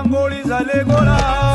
रांगोळी झाले गोळा.